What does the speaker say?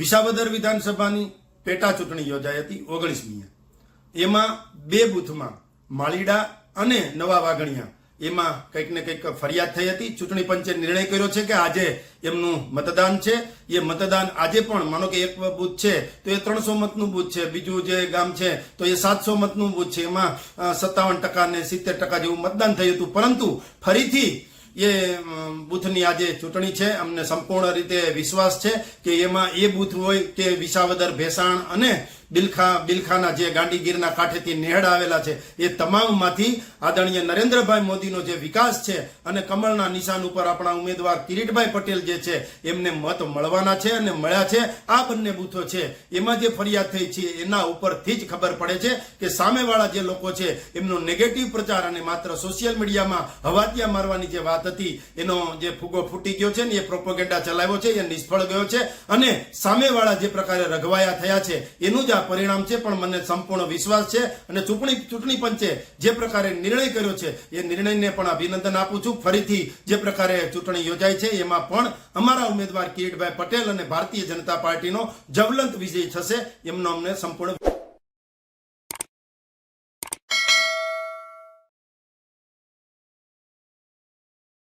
વિસાવદર વિધાનસભાની પેટા ચૂંટણી યોજાઈ હતી ઓગણીસમીએ એમાં બે બૂથમાં માળીડા અને નવા વાઘણિયા. એમાં કંઈક ને કંઈક ફરિયાદ થઈ હતી. ચૂંટણી પંચે નિર્ણય કર્યો છે કે આજે એમનું મતદાન છે. એ મતદાન આજે પણ, માનો કે એક બૂથ છે, તો એ ત્રણસો મતનું બૂથ છે. બીજું જે ગામ છે, તો એ સાતસો મતનું બૂથ છે. એમાં સત્તાવન ટકા ને સિત્તેર ટકા જેવું મતદાન થયું હતું. પરંતુ ફરીથી એ બૂથની આજે ચૂંટણી છે. અમને સંપૂર્ણ રીતે વિશ્વાસ છે કે એમાં એ બૂથ હોય કે વિસાવદર, ભેસાણ અને બિલખા, બિલખાના જે ગાંડીગીરના કાંઠેથી નેહડ આવેલા છે, એ તમામમાંથી આદરણીય નરેન્દ્રભાઈ મોદીનો જે વિકાસ છે અને કમળના નિશાન ઉપર આપણા ઉમેદવાર કિરીટભાઈ પટેલ જે છે, એમને મત મળવાના છે અને મળ્યા છે, આ બંને બૂથો છે. એમાં જે ફરિયાદ થઈ છે, એના ઉપરથી જ ખબર પડે છે કે સામેવાળા જે લોકો છે, એમનો નેગેટિવ પ્રચાર અને માત્ર સોશિયલ મીડિયામાં હવાતિયા મારવાની જે વાત હતી, એનો જે ફુગો ફૂટી ગયો છે ને, એ પ્રોપોગેન્ડા ચલાવ્યો છે, એ નિષ્ફળ ગયો છે અને સામેવાળા જે પ્રકારે રઘવાયા થયા છે, એનું જ આ પરિણામ છે, પણ મને સંપૂર્ણ વિશ્વાસ છે અને ચૂંટણી ચૂંટણી પંચે જે પ્રકારે નિર્ણય કર્યો છે, એ નિર્ણયને પણ અભિનંદન આપું છું. ફરીથી જે પ્રકારે ચૂંટણી યોજાય છે, એમાં પણ અમારા ઉમેદવાર કિરીટભાઈ પટેલ અને ભારતીય જનતા પાર્ટીનો જવલંત વિજય થશે. એમનો અમને સંપૂર્ણ